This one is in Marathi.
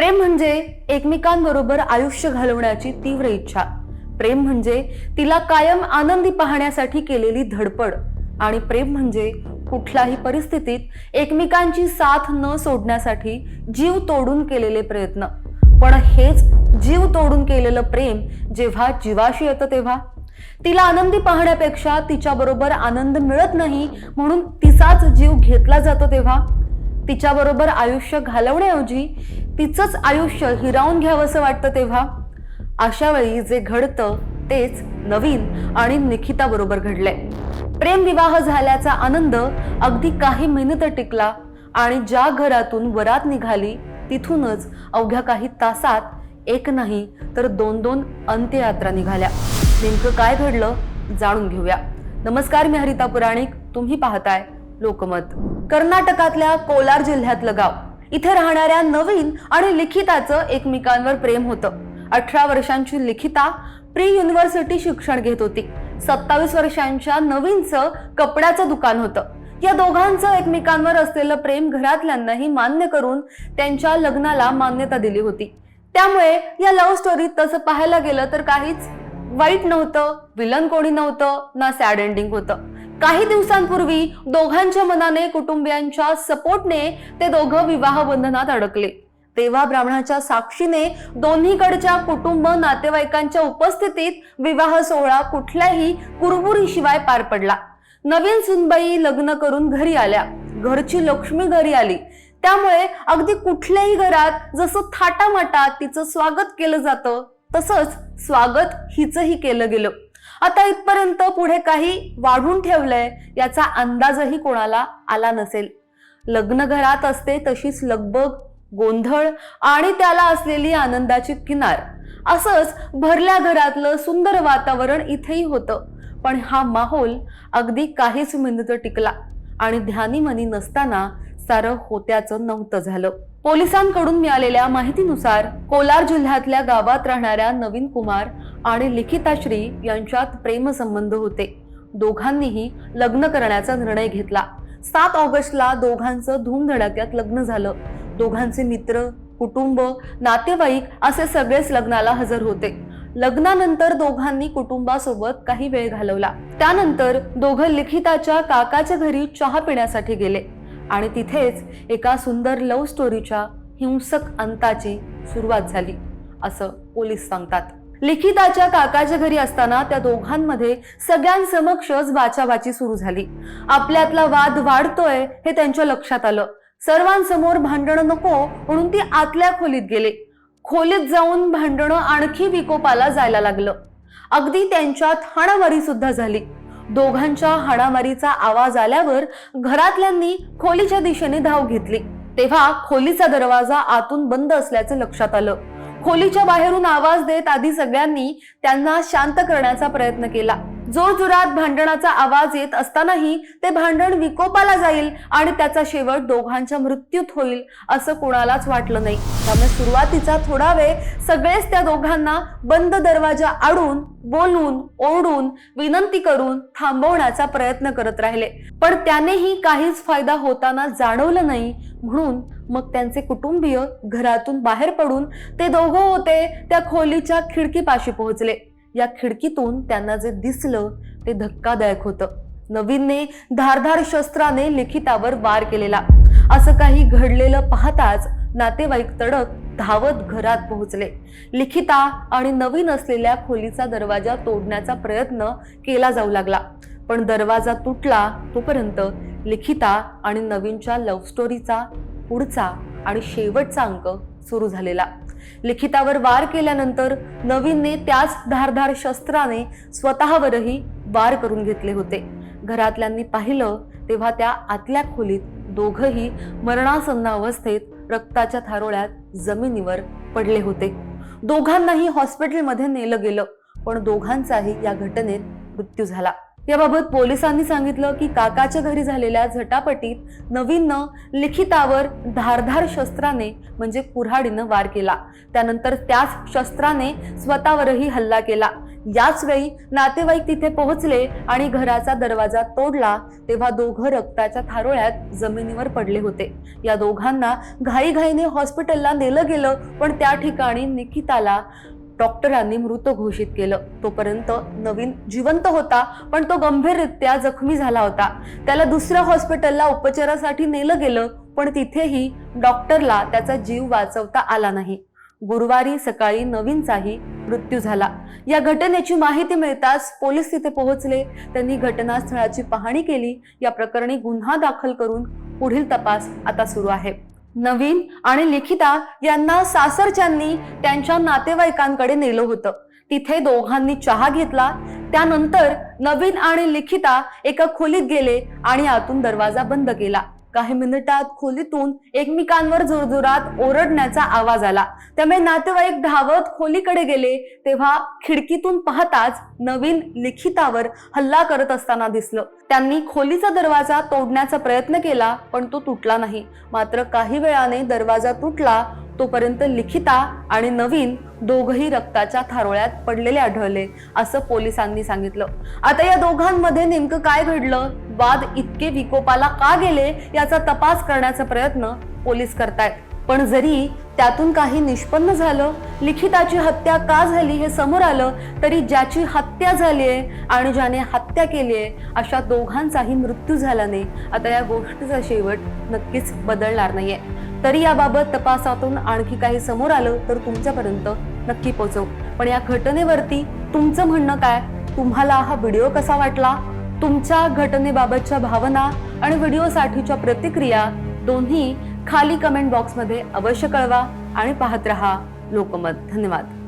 प्रेम म्हणजे एकमेकांबरोबर आयुष्य घालवण्याची तीव्र इच्छा. प्रेम म्हणजे तिला कायम आनंदी पाहण्यासाठी केलेली धडपड. आणि प्रेम म्हणजे कुठल्याही परिस्थितीत एकमेकांची साथ न सोडण्यासाठी जीव तोडून केलेले प्रयत्न. पण हेच जीव तोडून केलेलं प्रेम जेव्हा जीवाशी येतं तेव्हा? तिला आनंदी पाहण्यापेक्षा तिच्याबरोबर आनंद मिळत नाही म्हणून तिचाच जीव घेतला जातो तेव्हा? तिच्याबरोबर आयुष्य घालवण्याऐवजी तिचंच आयुष्य हिरावून घ्यावंसं वाटतं तेव्हा? अशा वेळी जे घडतं तेच नवीन आणि निखिता बरोबर घडलंय. प्रेमविवाह झाल्याचा आनंद अगदी काही मिनिटं टिकला आणि ज्या घरातून वरात निघाली तिथूनच अवघ्या काही तासात एक नाही तर दोन दोन अंत्ययात्रा निघाल्या. नेमकं काय घडलं जाणून घेऊया. नमस्कार मी हरिता पुराणिक. तुम्ही पाहताय लोकमत. कर्नाटकातल्या कोलार जिल्ह्यातलं गाव. इथे राहणाऱ्या नवीन आणि लिखिताचं एकमेकांवर प्रेम होतं. अठरा वर्षांची लिखिता प्री युनिव्हर्सिटी शिक्षण घेत होती. सत्तावीस वर्षांच्या नवीनचं कपड्याचं दुकान होतं. या दोघांचं एकमेकांवर असलेलं प्रेम घरातल्यांनाही मान्य करून त्यांच्या लग्नाला मान्यता दिली होती. त्यामुळे या लव्ह स्टोरीत तसं पाहायला गेलं तर काहीच वाईट नव्हतं विलन कोणी नव्हतं ना सॅड एंडिंग होतं. काही दिवसांपूर्वी दोघांच्या मनाने कुटुंबियांच्या सपोर्टने ते दोघं विवाह बंधनात अडकले. तेव्हा ब्राह्मणाच्या साक्षीने दोन्हीकडच्या कुटुंब नातेवाईकांच्या उपस्थितीत विवाह सोहळा कुठल्याही कुरबुरीशिवाय पार पडला. नवीन सुनबाई लग्न करून घरी आल्या. घरची लक्ष्मी घरी आली. त्यामुळे अगदी कुठल्याही घरात जसं थाटामाटात तिचं स्वागत केलं जातं तसंच स्वागत हिचंही केलं गेलं. आता इथपर्यंत पुढे काही वाढून ठेवलंय याचा अंदाजही कोणाला आला नसेल. लग्न घरात असते तशीच लगबग गोंधळ आणि त्याला असलेली आनंदाची किनार. असंच भरल्या घरातलं सुंदर वातावरण इथेही होतं. पण हा माहोल अगदी काहीच मिनिटं टिकला आणि ध्यानीमनी नसताना सारं होत्याचं नव्हतं झालं. पोलिसांकडून मिळालेल्या माहितीनुसार कोलार जिल्ह्यातल्या गावात राहणाऱ्या नवीन कुमार आणि लिखिताश्री यांच्यात प्रेमसंबंध होते. दोघांनीही लग्न करण्याचा निर्णय घेतला. सात ऑगस्टला दोघांचं धूमधडाक्यात लग्न झालं. दोघांचे मित्र कुटुंब नातेवाईक असे सगळेच लग्नाला हजर होते. लग्नानंतर दोघांनी कुटुंबासोबत काही वेळ घालवला. त्यानंतर दोघं लिखिताच्या काकाच्या घरी चहा पिण्यासाठी गेले. आणि तिथेच एका सुंदर लव्ह स्टोरीच्या हिंसक अंताची सुरुवात झाली असं पोलीस सांगतात. लिखिताच्या काकाच्या घरी असताना त्या दोघांमध्ये सगळ्यांसमक्षच बाचाबाची सुरू झाली. आपल्यातला वाद वाढतोय हे त्यांच्या लक्षात आलं. सर्वांसमोर भांडणं नको म्हणून ती आतल्या खोलीत गेले. खोलीत जाऊन भांडणं आणखी विकोपाला जायला लागलं. अगदी त्यांच्यात हाणामारी सुद्धा झाली. दोघांच्या हाणामारीचा आवाज आल्यावर घरातल्यांनी खोलीच्या दिशेने धाव घेतली. तेव्हा खोलीचा दरवाजा आतून बंद असल्याचं लक्षात आलं. खोलीच्या बाहेरून आवाज देत आधी सगळ्यांनी त्यांना शांत करण्याचा प्रयत्न केला. जोरजोरात भांडणाचा आवाज येत असतानाही ते भांडण विकोपाला जाईल आणि त्याचा शेवट दोघांच्या मृत्यूत होईल असं कोणालाच वाटलं नाही. त्यामुळे सुरुवातीचा थोडा वेळ सगळेच त्या दोघांना बंद दरवाजा आडून बोलून ओरडून विनंती करून थांबवण्याचा प्रयत्न करत राहिले. पण त्यानेही काहीच फायदा होताना जाणवलं नाही म्हणून मग त्यांचे कुटुंबीय घरातून बाहेर पडून ते दोघं होते त्या खोलीच्या खिडकीपाशी पोहोचले. या खिडकीतून त्यांना जे दिसलं ते धक्कादायक होतं. नवीनने धारधार शस्त्राने लिखितावर वार केलेला. असं काही घडलेलं पाहताच नातेवाईक तडक धावत घरात पोहोचले. लिखिता आणि नवीन असलेल्या खोलीचा दरवाजा तोडण्याचा प्रयत्न केला जाऊ लागला. पण दरवाजा तुटला तोपर्यंत लिखिता आणि नवीनच्या लव्ह स्टोरीचा पुढचा आणि शेवटचा अंक सुरू झालेला. लिखितावर वार केल्यानंतर नवीनने त्याच धारधार शस्त्राने स्वतःवरही वार करून घेतले होते. घरातल्यांनी पाहिलं तेव्हा त्या आतल्या खोलीत दोघही मरणासन्न अवस्थेत रक्ताच्या थारोळ्यात जमिनीवर पडले होते. दोघांनाही हॉस्पिटलमध्ये नेलं गेलं पण दोघांचाही या घटनेत मृत्यू झाला. याबाबत पोलिसांनी सांगितलं की काकाच्या घरी झालेल्या झटापटीत नवीननं लिखितावर धारधार शस्त्राने म्हणजे कुऱ्हाडीनं वार केला. त्यानंतर त्याच शस्त्राने स्वतःवरही हल्ला केला. याच वेळी नातेवाईक तिथे पोहोचले आणि घराचा दरवाजा तोडला तेव्हा दोघं रक्ताच्या थारोळ्यात जमिनीवर पडले होते. या दोघांना घाईघाईने हॉस्पिटलला नेलं गेलं पण त्या ठिकाणी निकिताला डॉक्टरांनी मृत घोषित केलं. तोपर्यंत नवीन जिवंत होता पण तो गंभीररित्या जखमी झाला होता. त्याला दुसऱ्या हॉस्पिटलला उपचारासाठी नेलं गेलं पण तिथेही डॉक्टरला त्याचा जीव वाचवता आला नाही. गुरुवारी सकाळी नवीनचाही मृत्यू झाला. या घटनेची माहिती मिळताच पोलीस तिथे पोहोचले. त्यांनी घटनास्थळाची पाहणी केली. या प्रकरणी गुन्हा दाखल करून पुढील तपास आता सुरू आहे. नवीन आणि लिखिता यांना सासरच्यांनी त्यांच्या नातेवाईकांकडे नेलं होतं. तिथे दोघांनी चहा घेतला. त्यानंतर नवीन आणि लिखिता एका खोलीत गेले आणि आतून दरवाजा बंद केला. काही मिनिटात खोलीतून एकमेकांवर जोरजोरात ओरडण्याचा आवाज आला. त्यामुळे नातेवाईक धावत खोलीकडे गेले तेव्हा खिडकीतून पाहताच नवीन लिखितावर हल्ला करत असताना दिसलं. त्यांनी खोलीचा दरवाजा तोडण्याचा प्रयत्न केला पण तो तुटला नाही. मात्र काही वेळाने दरवाजा तुटला तोपर्यंत लिखिता आणि नवीन दोघही रक्ताच्या थारोळ्यात पडलेले आढळले असं पोलिसांनी सांगितलं. आता या दोघांमध्ये नेमकं काय घडलं? वाद इतके विकोपाला का गेले? याचा तपास करण्याचा प्रयत्न पोलीस करतायत. पण जरी त्यातून काही निष्पन्न झालं लिखिताची हत्या का झाली हे समोर आलं तरी ज्याची हत्या झाली आहे आणि ज्याने हत्या केली आहे अशा दोघांचाही मृत्यू झाला नाही. आता या गोष्टीचा शेवट नक्कीच बदलणार नाहीये. तरी याबाबत तपासातून आणखी काही समोर आलं तर तुमच्यापर्यंत नक्की पोहोचव. पण या घटनेवरती तुमचं म्हणणं काय? तुम्हाला हा व्हिडिओ कसा वाटला? तुमच्या घटनेबाबतच्या भावना आणि व्हिडिओसाठीच्या प्रतिक्रिया दोन्ही खाली कमेंट बॉक्समध्ये अवश्य कळवा आणि पाहत रहा लोकमत. धन्यवाद.